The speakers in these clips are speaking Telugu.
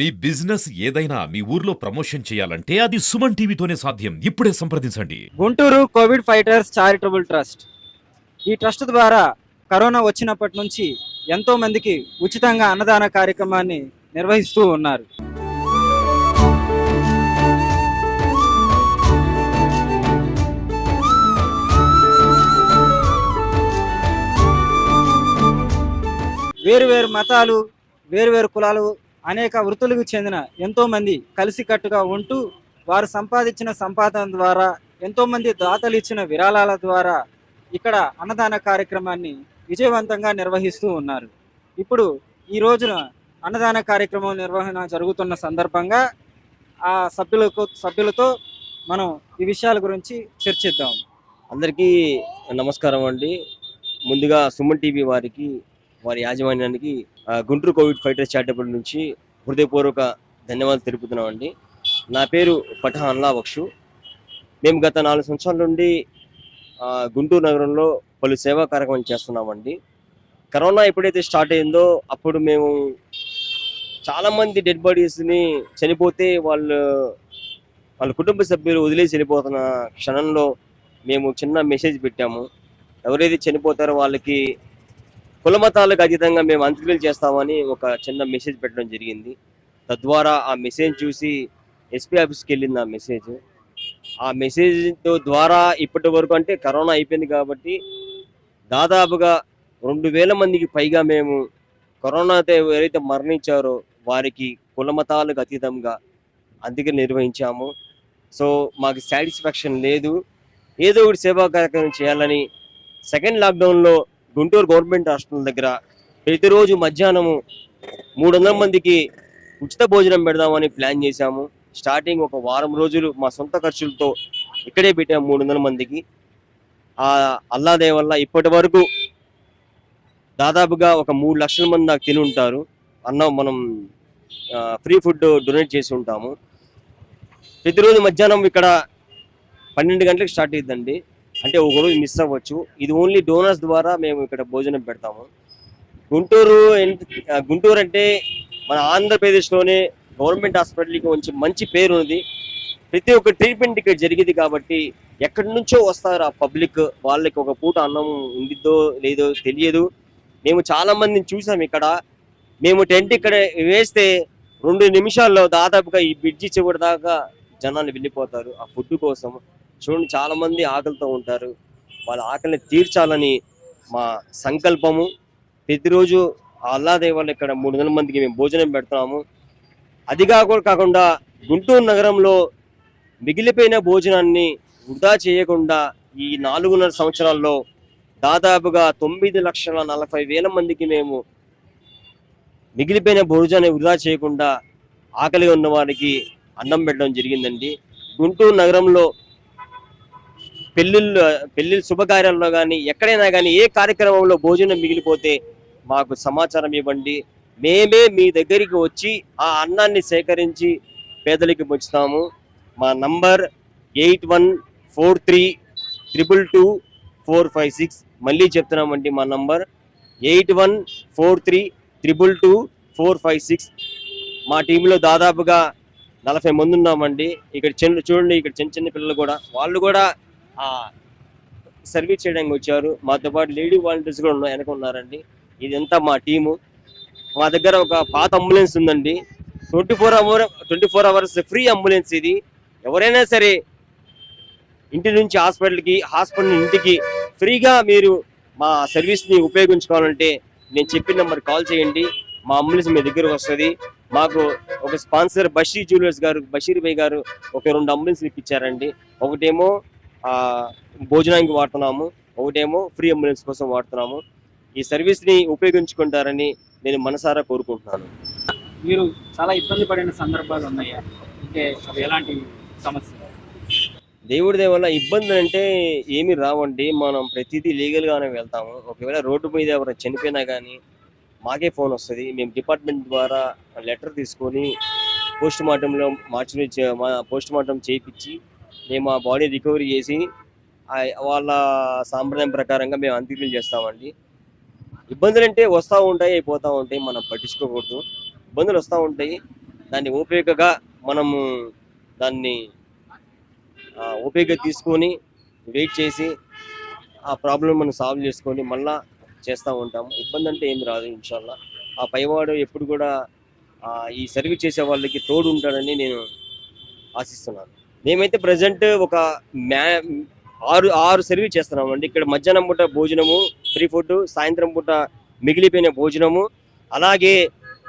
మీ బిజినెస్ ఏదైనా మీ ఊర్లో ప్రమోషన్ చేయాలంటే అది సుమన్ టీవీతోనే సాధ్యం. ఇప్పుడే సంప్రదించండి. Guntur Covid fighters charitable trust. ఈ ట్రస్ట్ ద్వారా కరోనా వచ్చినప్పటి నుంచి ఎంతో మందికి ఉచితంగా అన్నదాన కార్యక్రమాన్ని నిర్వహిస్తూ ఉన్నారు. వేరు వేరు మతాలు వేరు వేరు కులాలు అనేక వృత్తులకు చెందిన ఎంతోమంది కలిసికట్టుగా ఉంటూ వారు సంపాదించిన సంపాదన ద్వారా ఎంతోమంది దాతలు ఇచ్చిన విరాళాల ద్వారా ఇక్కడ అన్నదాన కార్యక్రమాన్ని విజయవంతంగా నిర్వహిస్తూ ఉన్నారు. ఇప్పుడు ఈ రోజున అన్నదాన కార్యక్రమం నిర్వహణ జరుగుతున్న సందర్భంగా ఆ సభ్యులకు సభ్యులతో మనం ఈ విషయాల గురించి చర్చిద్దాం. అందరికీ నమస్కారం అండి. ముందుగా సుమన్ టీవీ వారికి వారి యాజమాన్యానికి గుంటూరు కోవిడ్ ఫైటర్స్ చారిటబుల్ నుంచి హృదయపూర్వక ధన్యవాదాలు తెలుపుతున్నాం అండి నా పేరు పఠా అల్లా బక్షు మేము గత నాలుగు సంవత్సరాల నుండి గుంటూరు నగరంలో పలు సేవా కార్యక్రమాలు చేస్తున్నామండి. కరోనా ఎప్పుడైతే స్టార్ట్ అయిందో అప్పుడు మేము చాలామంది డెడ్ బాడీస్ని చనిపోతే వాళ్ళు వాళ్ళ కుటుంబ సభ్యులు వదిలేసి వెళ్ళిపోతున్న క్షణంలో మేము చిన్న మెసేజ్ పెట్టాము. ఎవరైతే చనిపోతారో వాళ్ళకి కులమతాలకు అతీతంగా మేము అంత్యక్రియలు చేస్తామని ఒక చిన్న మెసేజ్ పెట్టడం జరిగింది. తద్వారా ఆ మెసేజ్ చూసి ఎస్పీ ఆఫీస్కి వెళ్ళింది ఆ మెసేజ్. ఆ మెసేజ్ ద్వారా ఇప్పటి వరకు అంటే కరోనా అయిపోయింది కాబట్టి దాదాపుగా రెండు వేల మందికి పైగా మేము కరోనాతో ఎవరైతే మరణించారో వారికి కులమతాలకు అతీతంగా అందుకే నిర్వహించాము. సో మాకు సాటిస్ఫాక్షన్ లేదు. ఏదో ఒకటి సేవా కార్యక్రమం చేయాలని సెకండ్ లాక్డౌన్లో గుంటూరు గవర్నమెంట్ హాస్పిటల్ దగ్గర ప్రతిరోజు మధ్యాహ్నము మూడు వందల మందికి ఉచిత భోజనం పెడదామని ప్లాన్ చేశాము. స్టార్టింగ్ ఒక వారం రోజులు మా సొంత ఖర్చులతో ఇక్కడే పెట్టాము మూడు వందల మందికి. ఆ అల్లాదే వల్ల ఇప్పటి వరకు దాదాపుగా ఒక మూడు లక్షల మంది నాకు తిని ఉంటారు. అన్నం మనం ఫ్రీ ఫుడ్ డొనేట్ చేసి ఉంటాము. ప్రతిరోజు మధ్యాహ్నం ఇక్కడ పన్నెండు గంటలకు స్టార్ట్ అయ్యిందండి అంటే ఒక రోజు మిస్ అవ్వచ్చు. ఇది ఓన్లీ డోనర్స్ ద్వారా మేము ఇక్కడ భోజనం పెడతాము. గుంటూరు గుంటూరు అంటే మన ఆంధ్రప్రదేశ్లోనే గవర్నమెంట్ హాస్పిటల్కి మంచి మంచి పేరు ఉంది ప్రతి ఒక్క ట్రీట్మెంట్ ఇక్కడ జరిగేది కాబట్టి ఎక్కడి నుంచో వస్తారు ఆ పబ్లిక్. వాళ్ళకి ఒక పూట అన్నం ఉండిద్దో లేదో తెలియదు. మేము చాలా మందిని చూసాం ఇక్కడ. మేము టెంట్ ఇక్కడ వేస్తే రెండు నిమిషాల్లో దాదాపుగా ఈ బ్రిడ్జి చివరి దాకా జనాలు వెళ్ళిపోతారు. ఆ ఫుడ్ కోసం చూడండి చాలా మంది ఆకలితో ఉంటారు. వాళ్ళ ఆకలిని తీర్చాలని మా సంకల్పము. ప్రతిరోజు అల్లా దేవాళ్ళు ఇక్కడ మూడు వందల మందికి మేము భోజనం పెడుతున్నాము. అది కాకుండా కాకుండా గుంటూరు నగరంలో మిగిలిపోయిన భోజనాన్ని వృధా చేయకుండా ఈ నాలుగున్నర సంవత్సరాల్లో దాదాపుగా తొమ్మిది లక్షల నలభై వేల మందికి మేము మిగిలిపోయిన భోజనాన్ని వృధా చేయకుండా ఆకలి ఉన్న వారికి అన్నం పెట్టడం జరిగిందండి. గుంటూరు నగరంలో పెళ్ళిళ్ళు పెళ్ళి శుభకార్యాల్లో కానీ ఎక్కడైనా కానీ ఏ కార్యక్రమంలో భోజనం మిగిలిపోతే మాకు సమాచారం ఇవ్వండి. మేమే మీ దగ్గరికి వచ్చి ఆ అన్నాన్ని సేకరించి పేదలకి పంచుతాము. మా number eight one four three triple two four five six. మళ్ళీ చెప్తున్నామండి మా number eight one four three triple two four five six. మా టీంలో దాదాపుగా నలభై మంది ఉన్నామండి. ఇక్కడ చిన్న చూడండి ఇక్కడ చిన్న చిన్న పిల్లలు కూడా. వాళ్ళు కూడా సర్వీస్ చేయడానికి వచ్చారు. మాతో పాటు లేడీ వాలంటీర్స్ కూడా ఉన్నారు వెనక ఉన్నారండి. ఇదంతా మా టీము. మా దగ్గర ఒక పాత అంబులెన్స్ ఉందండి. Twenty four hour twenty four hours free ambulance ఇది. ఎవరైనా సరే ఇంటి నుంచి హాస్పిటల్కి హాస్పిటల్ ఇంటికి ఫ్రీగా మీరు మా సర్వీస్ని ఉపయోగించుకోవాలంటే నేను చెప్పిన నెంబర్ కాల్ చేయండి. మా అంబులెన్స్ మీ దగ్గరకు వస్తుంది. మాకు ఒక స్పాన్సర్ బషీర్ జ్యువెలర్స్ గారు బషీర్ భాయ్ గారు ఒక రెండు అంబులెన్స్ ఇప్పించారండి. ఒకటేమో భోజనానికి వాడుతున్నాము. ఒకటేమో ఫ్రీ అంబులెన్స్ కోసం వాడుతున్నాము. ఈ సర్వీస్ని ఉపయోగించుకుంటారని నేను మనసారా కోరుకుంటున్నాను. మీరు చాలా ఇబ్బంది పడిన సందర్భాలు ఉన్నాయా? అంటే అవి ఎలాంటి సమస్య దేవుడి వల్ల ఇబ్బందులు అంటే ఏమి రావండి. మనం ప్రతిదీ లీగల్గానే వెళ్తాము. ఒకవేళ రోడ్డు మీద ఎవరైనా చనిపోయినా కానీ మాకే ఫోన్ వస్తుంది. మేము డిపార్ట్మెంట్ ద్వారా లెటర్ తీసుకొని పోస్ట్ మార్టంలో మార్చి పోస్ట్ మార్టం చేయించి మేము ఆ బాడీ రికవరీ చేసి వాళ్ళ సాంప్రదాయం ప్రకారంగా మేము అంత్యక్రియలు చేస్తామండి. ఇబ్బందులు అంటే వస్తూ ఉంటాయి అయిపోతూ ఉంటాయి మనం పట్టించుకోకూడదు. ఇబ్బందులు వస్తూ ఉంటాయి. దాన్ని ఓపికగా మనము దాన్ని ఓపిక తీసుకొని వెయిట్ చేసి ఆ ప్రాబ్లం మనం సాల్వ్ చేసుకొని మళ్ళా చేస్తూ ఉంటాము. ఇబ్బంది అంటే ఏం రాదు ఇన్షాల్లా. ఆ పైవాడు ఎప్పుడు కూడా ఈ సర్వీస్ చేసే వాళ్ళకి తోడు ఉంటాడని నేను ఆశిస్తున్నాను. మేమైతే ప్రజెంట్ ఒక మ్యా ఆరు ఆరు సర్వీస్ చేస్తున్నాం అండి ఇక్కడ మధ్యాహ్నం పూట భోజనము ఫ్రీ ఫుడ్ సాయంత్రం పూట మిగిలిపోయిన భోజనము అలాగే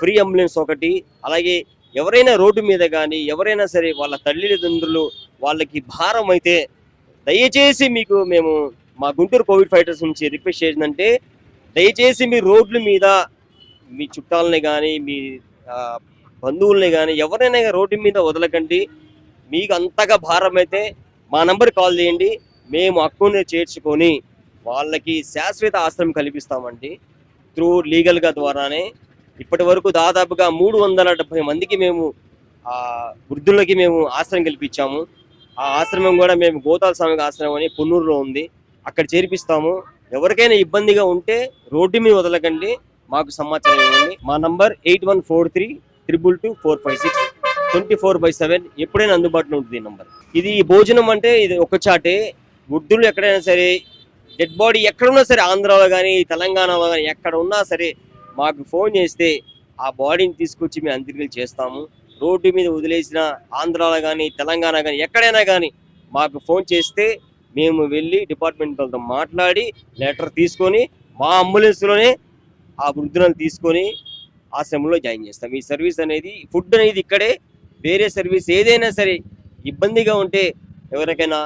ఫ్రీ అంబులెన్స్ ఒకటి అలాగే ఎవరైనా రోడ్డు మీద కానీ ఎవరైనా సరే వాళ్ళ తల్లిదండ్రులు వాళ్ళకి భారం అయితే దయచేసి మీకు మేము మా గుంటూరు కోవిడ్ ఫైటర్స్ నుంచి రిక్వెస్ట్ చేసిందంటే దయచేసి మీ రోడ్ల మీద మీ చుట్టాలని కానీ మీ బంధువుల్ని కానీ ఎవరైనా రోడ్డు మీద వదలకండి. మీకు అంతగా భారం అయితే మా నంబర్ కాల్ చేయండి. మేము అక్కుని చేర్చుకొని వాళ్ళకి శాశ్వత ఆశ్రమం కల్పిస్తామండి. త్రూ లీగల్గా ద్వారానే. ఇప్పటి వరకు దాదాపుగా మూడు వందల డెబ్బై మందికి మేము వృద్ధులకి మేము ఆశ్రమం కల్పించాము. ఆ ఆశ్రమం కూడా మేము గోతాల స్వామికి ఆశ్రమం అని పున్నూరులో ఉంది. అక్కడ చేర్పిస్తాము. ఎవరికైనా ఇబ్బందిగా ఉంటే రోడ్డు మీద వదలకండి. మాకు సమాచారం ఇవ్వండి. మా number eight one four three triple two four five six. Twenty four by seven ఎప్పుడైనా అందుబాటులో ఉంటుంది ఈ నంబర్. ఇది భోజనం అంటే ఇది ఒక చాటే. వృద్ధులు ఎక్కడైనా సరే డెడ్ బాడీ ఎక్కడున్నా సరే ఆంధ్రాలో కానీ తెలంగాణలో కానీ ఎక్కడ ఉన్నా సరే మాకు ఫోన్ చేస్తే ఆ బాడీని తీసుకొచ్చి మేము అంత్యక్రియలు చేస్తాము. రోడ్డు మీద వదిలేసిన ఆంధ్రాలో కానీ తెలంగాణ కానీ ఎక్కడైనా కానీ మాకు ఫోన్ చేస్తే మేము వెళ్ళి డిపార్ట్మెంట్ వాళ్ళతో మాట్లాడి లెటర్ తీసుకొని మా అంబులెన్స్లోనే ఆ వృద్ధులను తీసుకొని ఆశ్రమంలో జాయిన్ చేస్తాం. ఈ సర్వీస్ అనేది ఫుడ్ అనేది ఇక్కడే వేరే సర్వీస్ ఏదైనా సరే ఇబ్బందిగా ఉంటే ఎవరికైనా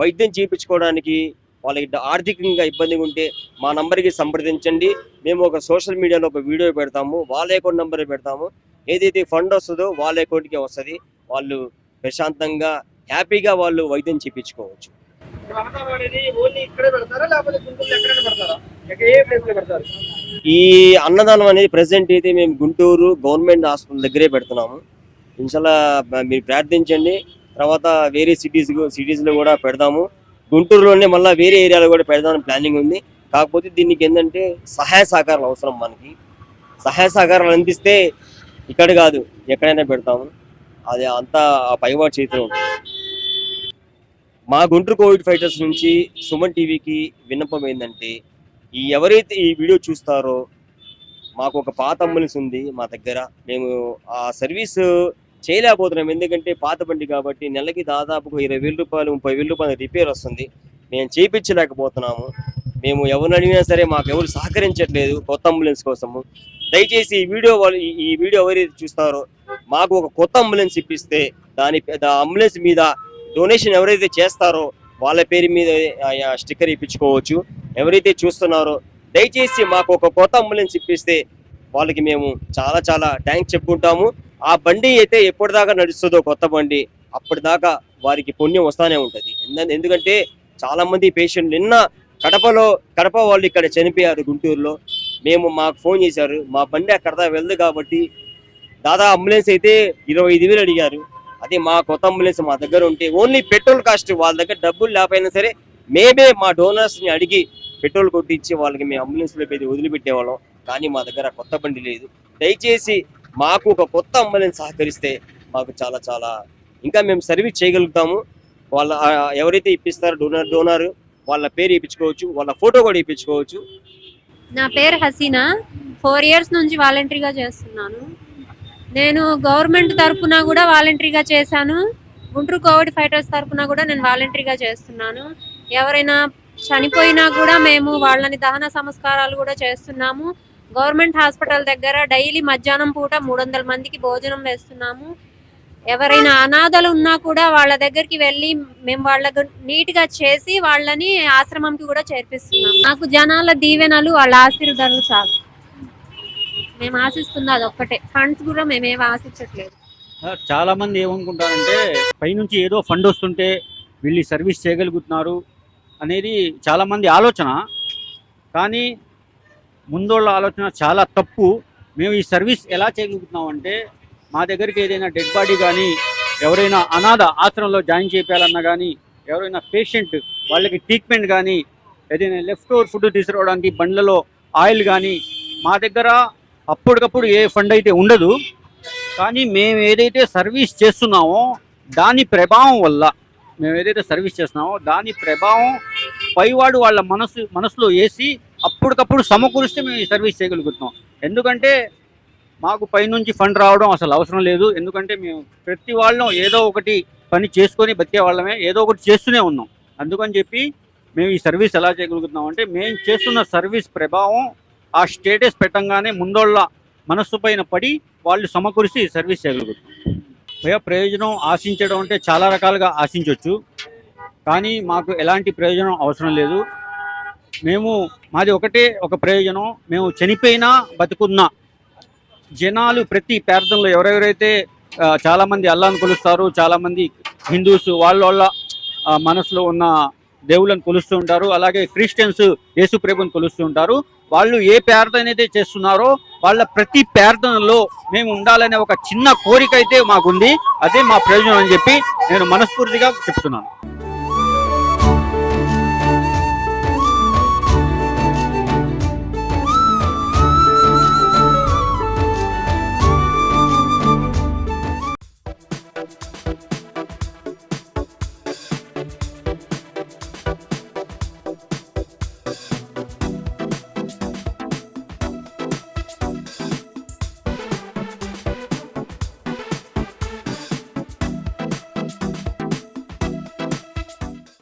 వైద్యం చేయించుకోవడానికి వాళ్ళకి ఆర్థికంగా ఇబ్బందిగా ఉంటే మా నంబర్కి సంప్రదించండి. మేము ఒక సోషల్ మీడియాలో ఒక వీడియో పెడతాము. వాళ్ళ అకౌంట్ నెంబర్ పెడతాము. ఏదైతే ఫండ్ వస్తుందో వాళ్ళ అకౌంట్కి వస్తుంది. వాళ్ళు ప్రశాంతంగా హ్యాపీగా వాళ్ళు వైద్యం చేయించుకోవచ్చు. ఈ అన్నదానం అనేది ప్రెసెంట్ అయితే మేము గుంటూరు గవర్నమెంట్ హాస్పిటల్ దగ్గరే పెడుతున్నాము. ఇన్షాల్లా మీరు ప్రార్థించండి. తర్వాత వేరే సిటీస్ సిటీస్లో కూడా పెడదాము. గుంటూరులోనే మళ్ళీ వేరే ఏరియాలో కూడా పెడదామని ప్లానింగ్ ఉంది. కాకపోతే దీనికి ఏంటంటే సహాయ సహకారాలు అవసరం మనకి. సహాయ సహకారాలు అందిస్తే ఇక్కడ కాదు ఎక్కడైనా పెడతాము. అది అంతా ఆ పైవాడి చేతిలో ఉంటుంది మా గుంటూరు కోవిడ్ ఫైటర్స్ నుంచి సుమన్ టీవీకి విన్నపం ఏంటంటే ఈ ఎవరైతే ఈ వీడియో చూస్తారో మాకు ఒక పాత అంబులెన్స్ ఉంది మా దగ్గర. మేము ఆ సర్వీస్ చేయలేకపోతున్నాం. ఎందుకంటే పాత బండి కాబట్టి నెలకి దాదాపు ఇరవై వేల రూపాయలు ముప్పై వేల రూపాయలు రిపేర్ వస్తుంది. మేము చేయించలేకపోతున్నాము మేము ఎవరిని అడిగినా సరే మాకు ఎవరు సహకరించట్లేదు కొత్త అంబులెన్స్ కోసము. దయచేసి ఈ వీడియో వాళ్ళు ఈ- వీడియో ఎవరైతే చూస్తారో మాకు ఒక కొత్త అంబులెన్స్ ఇప్పిస్తే దాని అంబులెన్స్ మీద డొనేషన్ ఎవరైతే చేస్తారో వాళ్ళ పేరు మీద ఆ స్టిక్కర్ ఇప్పించుకోవచ్చు. ఎవరైతే చూస్తున్నారో దయచేసి మాకు ఒక కొత్త అంబులెన్స్ ఇప్పిస్తే వాళ్ళకి మేము చాలా చాలా థ్యాంక్స్ చెప్పుకుంటాము. ఆ బండి అయితే ఎప్పటిదాకా నడుస్తుందో కొత్త బండి అప్పటిదాకా వారికి పుణ్యం వస్తానే ఉంటుంది. ఎందుకంటే చాలా మంది పేషెంట్లు నిన్న కడపలో కడప వాళ్ళు ఇక్కడ చనిపోయారు గుంటూరులో. మేము మాకు ఫోన్ చేశారు మా బండి అక్కడ దాకా వెళ్ళదు కాబట్టి దాదాపు అంబులెన్స్ అయితే ఇరవై ఐదు వేలు అడిగారు. అదే మా కొత్త అంబులెన్స్ మా దగ్గర ఉంటే ఓన్లీ పెట్రోల్ కాస్ట్ వాళ్ళ దగ్గర డబ్బులు లేకపోయినా సరే మేమే మా డోనర్స్ని అడిగి పెట్రోల్ కొట్టించి వాళ్ళకి మేము అంబులెన్స్లో పెట్టి వదిలిపెట్టేవాళ్ళం. కానీ మా దగ్గర కొత్త బండి లేదు. దయచేసి మాకు ఒక కొత్త అంబులెన్స్ సహకరిస్తే మాకు చాలా చాలా. ఇంకా మేము సర్వీస్ చేయగలుగుతాము. వాళ్ళ ఎవరైతే ఇప్పిస్తారో డోనర్ డోనర్ వాళ్ళ పేరు ఇప్పించుకోవచ్చు వాళ్ళ ఫోటో కూడా ఇప్పించుకోవచ్చు. నా పేరు హసీనా. ఫోర్ ఇయర్స్ నుంచి వాలంటరీగా చేస్తున్నాను. నేను గవర్నమెంట్ తరఫున కూడా వాలంటరీగా చేశాను. గుంటూరు కోవిడ్ ఫైటర్స్ తరఫున కూడా నేను వాలంటరీగా చేస్తున్నాను. ఎవరైనా చనిపోయినా కూడా మేము వాళ్ళని దహన సంస్కారాలు కూడా చేస్తున్నాము. గవర్నమెంట్ హాస్పిటల్ దగ్గర డైలీ మధ్యాహ్నం పూట మూడు వందల మందికి భోజనం వేస్తున్నాము. ఎవరైనా అనాథలు ఉన్నా కూడా వాళ్ళ దగ్గరికి వెళ్ళి మేము వాళ్ళకు నీట్గా చేసి వాళ్ళని ఆశ్రమంకి కూడా చేర్పిస్తున్నాం నాకు జనాల దీవెనలు వాళ్ళ ఆశీర్వాదాలు చాలు. మేము ఆశిస్తుంది అది ఒక్కటే. ఫండ్స్ కూడా మేమేం ఆశించట్లేదు. చాలా మంది ఏమనుకుంటారంటే పైనుంచి ఏదో ఫండ్ వస్తుంటే వీళ్ళు సర్వీస్ చేయగలుగుతున్నారు అనేది చాలా మంది ఆలోచన. కానీ ముందోళ్ళ ఆలోచన చాలా తప్పు. మేము ఈ సర్వీస్ ఎలా చేయగలుగుతున్నాం అంటే మా దగ్గరికి ఏదైనా డెడ్ బాడీ కానీ ఎవరైనా అనాథ ఆశ్రమంలో జాయిన్ చేయాలన్నా కానీ ఎవరైనా పేషెంట్ వాళ్ళకి ట్రీట్మెంట్ కానీ ఏదైనా లెఫ్ట్ ఓవర్ ఫుడ్ తీసుకురావడానికి బండ్లలో ఆయిల్ కానీ మా దగ్గర అప్పటికప్పుడు ఏ ఫండ్ అయితే ఉండదు. కానీ మేము ఏదైతే సర్వీస్ చేస్తున్నామో దాని ప్రభావం వల్ల మేము ఏదైతే సర్వీస్ చేస్తున్నామో దాని ప్రభావం పైవాడు వాళ్ళ మనసు మనసులో వేసి అప్పటికప్పుడు సమకూరిస్తే మేము ఈ సర్వీస్ చేయగలుగుతున్నాం. ఎందుకంటే మాకు పైనుంచి ఫండ్ రావడం అసలు అవసరం లేదు. ఎందుకంటే మేము ప్రతి వాళ్ళం ఏదో ఒకటి పని చేసుకొని బతికే వాళ్ళమే ఏదో ఒకటి చేస్తూనే ఉన్నాం. అందుకని చెప్పి మేము ఈ సర్వీస్ ఎలా చేయగలుగుతున్నాం అంటే మేము చేస్తున్న సర్వీస్ ప్రభావం ఆ స్టేటస్ పెట్టంగానే ముందోళ్ళ మనస్సు పైన పడి వాళ్ళు సమకూరిసి సర్వీస్ చేయగలుగుతున్నాం. భయ ప్రయోజనం ఆశించడం అంటే చాలా రకాలుగా ఆశించవచ్చు కానీ మాకు ఎలాంటి ప్రయోజనం అవసరం లేదు. మేము మాది ఒకటే ఒక ప్రయోజనం. మేము చనిపోయినా బతుకున్నా జనాలు ప్రతి ప్రార్థనలో ఎవరెవరైతే చాలామంది అల్లాను కొలుస్తారు చాలామంది హిందూస్ వాళ్ళ వాళ్ళ మనసులో ఉన్న దేవుళ్ళని కొలుస్తూ ఉంటారు. అలాగే క్రిస్టియన్స్ యేసు ప్రభుని కొలుస్తూ ఉంటారు. వాళ్ళు ఏ ప్రార్థన అయితే చేస్తున్నారో వాళ్ళ ప్రతి ప్రార్థనలో మేము ఉండాలనే ఒక చిన్న కోరిక అయితే మాకుంది. అదే మా ప్రయోజనం అని చెప్పి నేను మనస్ఫూర్తిగా చెప్తున్నాను.